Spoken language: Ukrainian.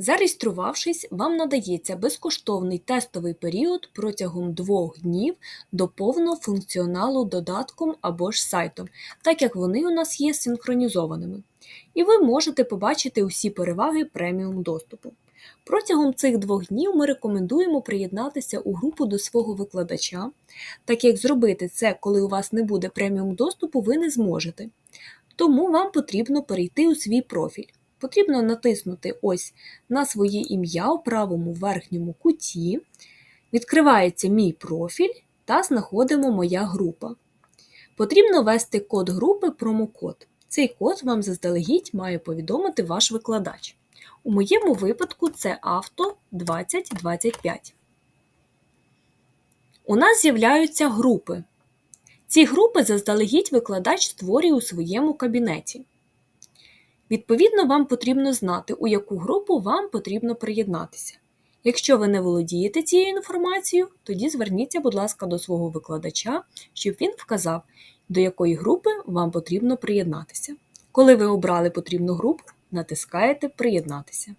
Зареєструвавшись, вам надається безкоштовний тестовий період протягом двох днів до повного функціоналу додатком або ж сайтом, так як вони у нас є синхронізованими. І ви можете побачити усі переваги преміум доступу. Протягом цих двох днів ми рекомендуємо приєднатися у групу до свого викладача, так як зробити це, коли у вас не буде преміум доступу, ви не зможете. Тому вам потрібно перейти у свій профіль. Потрібно натиснути ось на своє ім'я у правому верхньому куті. Відкривається мій профіль та знаходимо моя група. Потрібно ввести код групи промокод. Цей код вам заздалегідь має повідомити ваш викладач. У моєму випадку це авто 2025. У нас з'являються групи. Ці групи заздалегідь викладач створює у своєму кабінеті. Відповідно, вам потрібно знати, у яку групу вам потрібно приєднатися. Якщо ви не володієте цією інформацією, тоді зверніться, будь ласка, до свого викладача, щоб він вказав, до якої групи вам потрібно приєднатися. Коли ви обрали потрібну групу, натискаєте Приєднатися.